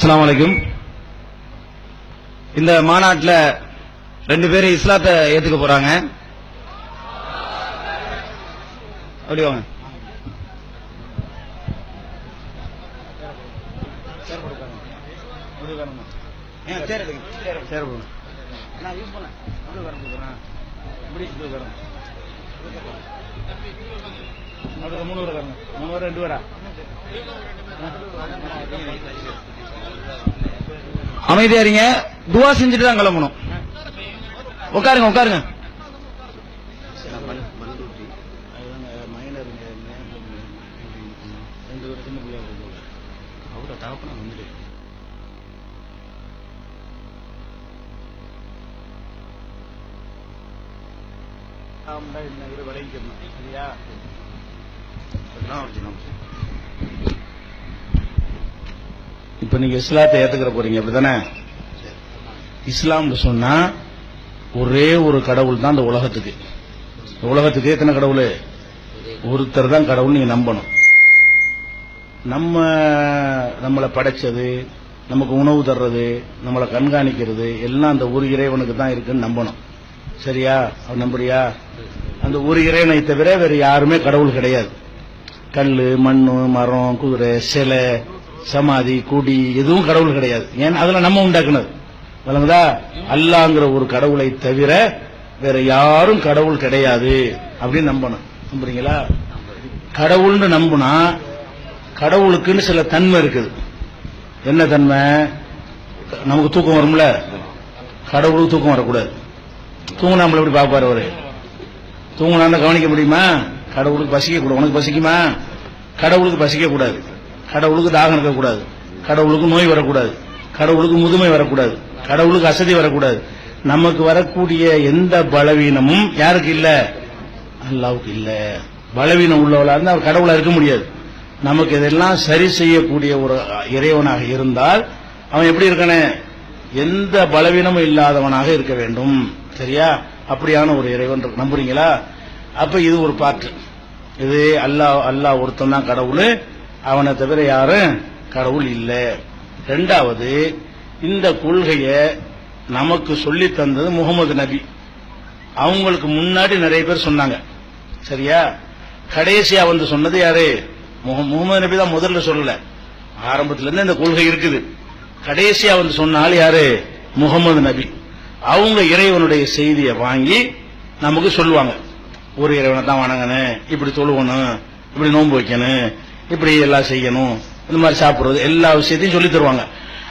அஸ்ஸலாமு அலைக்கும். இந்த மாநாட்டில் ரெண்டு பேரும் இஸ்லாத்தை ஏத்துக்க போறாங்க. அப்படி வாங்க. இப்படி இப்படி மூணு பேர் உட்காருங்க மூணு பேர் ரெண்டு பேரா? அமைதியா இருங்க. துவா செஞ்சுட்டு தான் கிளம்பணும். உட்காருங்க உட்காருங்க. அவரோட சரியா? இப்ப நீங்க இஸ்லாத்தை ஏத்துக்கிற போறீங்க அப்படிதானே? இஸ்லாம்னு சொன்னா ஒரே ஒரு கடவுள் தான் இந்த உலகத்துக்கு. உலகத்துக்கு எத்தனை கடவுள்? ஒருத்தர் தான் கடவுள் நீங்க நம்பணும். நம்ம நம்மளை படைச்சது நமக்கு உணவு தர்றது நம்மளை கண்காணிக்கிறது எல்லாம் அந்த ஒரு இறைவனுக்கு தான் இருக்குன்னு நம்பணும். சரியா? அவர் நம்புறியா? அந்த ஒரு இறைவனை தவிர வேற யாருமே கடவுள் கிடையாது. கல்லு மண்ணு மரம் குதிரை சிலை சமாதி குடி எதுவும் கடவுள் கிடையாது. ஏன்னா அதில் நம்ம உண்டாக்குனது. விளங்குதா? அல்லாங்கிற ஒரு கடவுளை தவிர வேற யாரும் கடவுள் கிடையாது அப்படின்னு நம்பணும். நம்புறீங்களா? கடவுள்னு நம்புனா கடவுளுக்குன்னு சில தன்மை இருக்குது. என்ன தன்மை? நமக்கு தூக்கம் வரும்ல? கடவுளுக்கு தூக்கம் வரக்கூடாது. தூங்கினா நம்மள எப்படி பார்ப்பாரு அவரு? தூங்கினா கவனிக்க முடியுமா? கடவுளுக்கு பசிக்க கூடாது உனக்கு பசிக்குமா? கடவுளுக்கு பசிக்க கூடாது கடவுளுக்கு தாகம் இருக்கக்கூடாது கடவுளுக்கு நோய் வரக்கூடாது. கடவுளுக்கு முதுமை வரக்கூடாது. கடவுளுக்கு அசதி வரக்கூடாது. நமக்கு வரக்கூடிய எந்த பலவீனமும் யாருக்கு இல்ல? அல்லாவுக்கு இல்ல. பலவீனம் உள்ளவளா இருந்தால் அவர் கடவுளா இருக்க முடியாது. நமக்கு இதெல்லாம் சரி செய்யக்கூடிய ஒரு இறைவனாக இருந்தால் அவன் எப்படி இருக்கானே? எந்த பலவீனமும் இல்லாதவனாக இருக்க வேண்டும். சரியா? அப்படியான ஒரு இறைவன் நம்புறீங்களா? அப்ப இது ஒரு பாட்டு. இது அல்லாஹ் அல்லாஹ் ஒருத்தன் தான் கடவுள். அவனை தவிர யாரும் கடவுள் இல்லை. ரெண்டாவது இந்த கொள்கையை நமக்கு சொல்லி தந்தது முகமது நபி. அவங்களுக்கு முன்னாடி நிறைய பேர் சொன்னாங்க. சரியா? கடைசியா வந்து சொன்னது யாரு? முகமது நபி தான் முதல்ல சொல்லல. ஆரம்பத்துல இருந்து இந்த கொள்கை இருக்குது. கடைசியா வந்து சொன்னால் யாரு? முகமது நபி. அவங்க இறைவனுடைய செய்தியை வாங்கி நமக்கு சொல்லுவாங்க. ஒரு இறைவனை தான் வணங்கணும் இப்படி தொழுவணும் இப்படி நோன்பு வைக்கணும் இப்படி எல்லாம் செய்யணும் இந்த மாதிரி சாப்பிடுறது எல்லா விஷயத்தையும் சொல்லி தருவாங்க.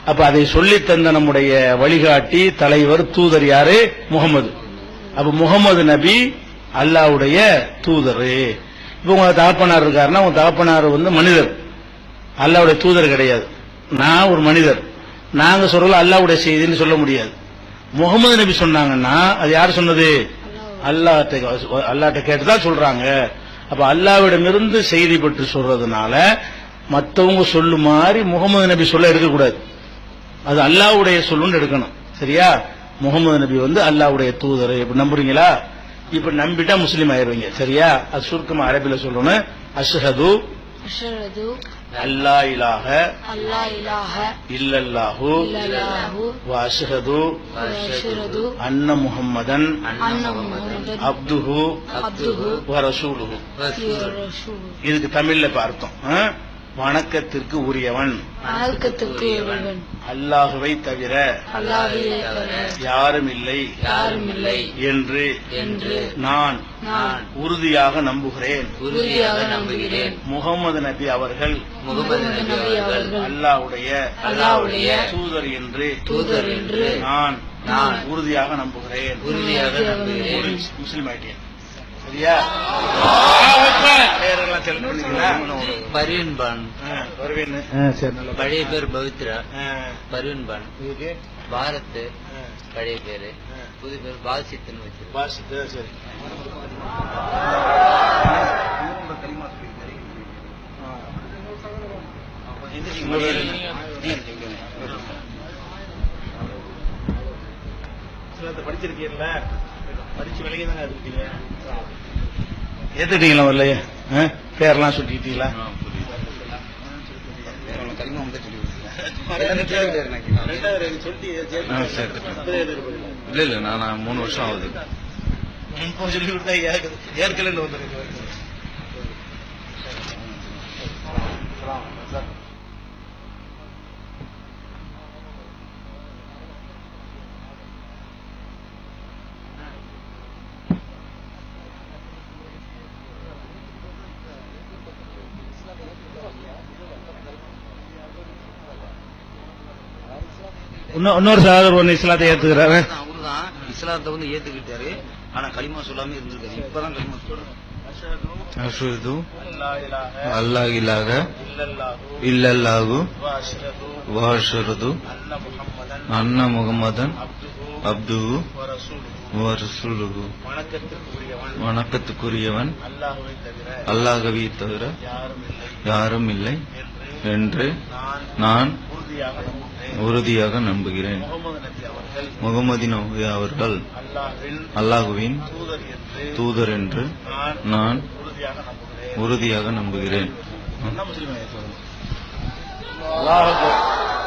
அப்ப அதை சொல்லி தந்த நம்முடைய வழிகாட்டி தலைவர் தூதர் யாரு? முகமது. அப்ப முகமது நபி அல்லாவுடைய தூதர். இப்ப உங்க தகப்பனார் இருக்காருன்னா உங்க தகப்பனார் வந்து மனிதர். அல்லாவுடைய தூதர் கிடையாது. நான் ஒரு மனிதர். நாங்க சொல்றோம் அல்லாவுடைய செய்தின்னு சொல்ல முடியாது. முகமது நபி சொன்னாங்கன்னா அது யார் சொன்னது? அல்லாட்ட அல்லாட்ட கேட்டுதான் சொல்றாங்க. அப்ப அல்லாவிடமிருந்து செய்தி பெற்று சொல்றதுனால மற்றவங்க சொல்லு மாதிரி முகமது நபி சொல்ல எடுக்கக்கூடாது. அது அல்லாவுடைய சொல்லுன்னு எடுக்கணும். சரியா? முகமது நபி வந்து அல்லாவுடைய தூதர். இப்படி நம்புறீங்களா? இப்ப நம்பிட்டா முஸ்லீம் ஆயிருவீங்க சரியா? அது சுருக்கமா அரபில சொல்லணும். அஷ்ஹது அஷரது அல்லா இலாக அல்லா இலாக இல்லல்லாஹு. இல்லல்லாஹு. வாஷஹது. அன்ன முகம்மதன் அன்ன முஹம்மதன். அப்துஹு. அப்துஹு. வரசூலுஹு. ரசூலுஹு இதுக்கு தமிழ்ல பார்த்தோம் ஆ? வணக்கத்திற்கு உரியவன். அல்லாஹுவை தவிர யாரும் இல்லை யாரும் இல்லை என்று என்று நான் நான் உறுதியாக நம்புகிறேன். உறுதியாக நம்புகிறேன். முகமது நபி அவர்கள் முகமது நபி அவர்கள் அல்லாஹ்வுடைய அல்லாஹ்வுடைய தூதர் என்று தூதர் என்று நான் நான் உறுதியாக நம்புகிறேன். உறுதியாக நம்புகிறேன். முஸ்லிம் ஆயிட்டேன். சரியா பேரெல்லாம் பான் சரி நல்ல பழைய பேர் பவித்ரா பர்வீன் பான் பாரத் பழைய பேரு. புது பேர் பாசித்துன்னு வச்சிருக்கோம் வாசித்து சரி படிச்சிருக்கீங்கல்ல படிச்சு தானே இருக்கீங்க ஏத்துட்டீங்களா வரலையே ஆ? பேரெல்லாம் சுட்டிட்டீங்களா. இல்ல இல்ல நான் மூணு வருஷம் ஆகுது. சொல்லி கொடுத்தா ஏற்கனவே வந்துருக்கு இன்னொரு சார் ஒன்னு இஸ்லாத்தை ஏத்துக்கிறாரு. அவருதான். இஸ்லாத்தை வந்து ஏத்துக்கிட்டாரு. ஆனா களிமா சொல்லாம இருந்திருக்காரு. இப்பதான் களிமா சொல்றாரு. அஷ்ஹது அல்லாஹ் இலாஹ. இல்லல்லாஹு. வாஷரது. அன்ன முகமதன் அப்துஹு. வ ரசூலுஹு. வணக்கத்துக்குரியவன். அல்லாஹ்வை தவிர யாரும் இல்லை. என்று நான் உறுதியாக நம்புகிறேன். முகமது நபி அவர்கள் அல்லாஹுவின் தூதர் என்று நான் உறுதியாக நம்புகிறேன். அல்லாஹ்